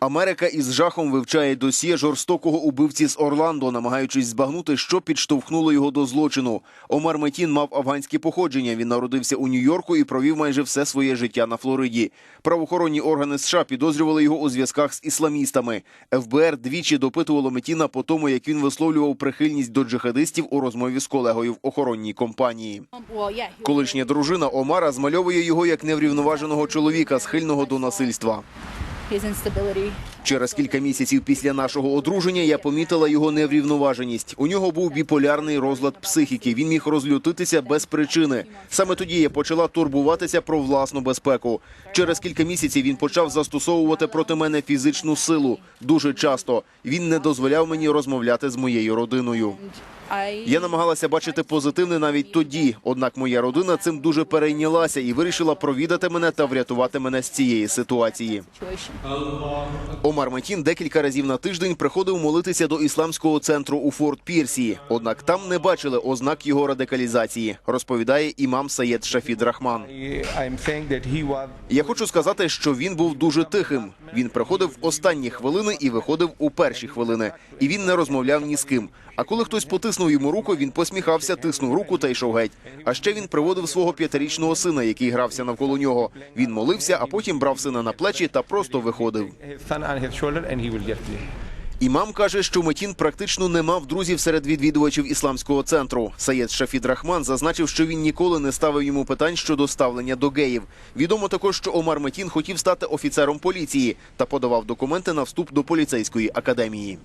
Америка із жахом вивчає досьє жорстокого убивці з Орландо, намагаючись збагнути, що підштовхнуло його до злочину. Омар Метін мав афганське походження. Він народився у Нью-Йорку і провів майже все своє життя на Флориді. Правоохоронні органи США підозрювали його у зв'язках з ісламістами. ФБР двічі допитувало Метіна по тому, як він висловлював прихильність до джихадистів у розмові з колегою в охоронній компанії. Колишня дружина Омара змальовує його як неврівноваженого чоловіка, схильного до насильства. Через кілька місяців після нашого одруження я помітила його неврівноваженість. У нього був біполярний розлад психіки. Він міг розлютитися без причини. Саме тоді я почала турбуватися про власну безпеку. Через кілька місяців він почав застосовувати проти мене фізичну силу дуже часто. Він не дозволяв мені розмовляти з моєю родиною. Я намагалася бачити позитивне навіть тоді. Однак моя родина цим дуже перейнялася і вирішила провідати мене та врятувати мене з цієї ситуації. Омар Метін декілька разів на тиждень приходив молитися до ісламського центру у Форт Пірсі. Однак там не бачили ознак його радикалізації, розповідає імам Саєд Шафід Рахман. Я хочу сказати, що він був дуже тихим. Він приходив останні хвилини і виходив у перші хвилини. І він не розмовляв ні з ким. А коли хтось потиснув йому руку, він посміхався, тиснув руку та йшов геть. А ще він приводив свого п'ятирічного сина, який грався навколо нього. Він молився, а потім брав сина на плечі та просто виходив. Імам каже, що Метін практично не мав друзів серед відвідувачів ісламського центру. Саєд Шафід Рахман зазначив, що він ніколи не ставив йому питань щодо ставлення до геїв. Відомо також, що Омар Метін хотів стати офіцером поліції та подавав документи на вступ до поліцейської академії.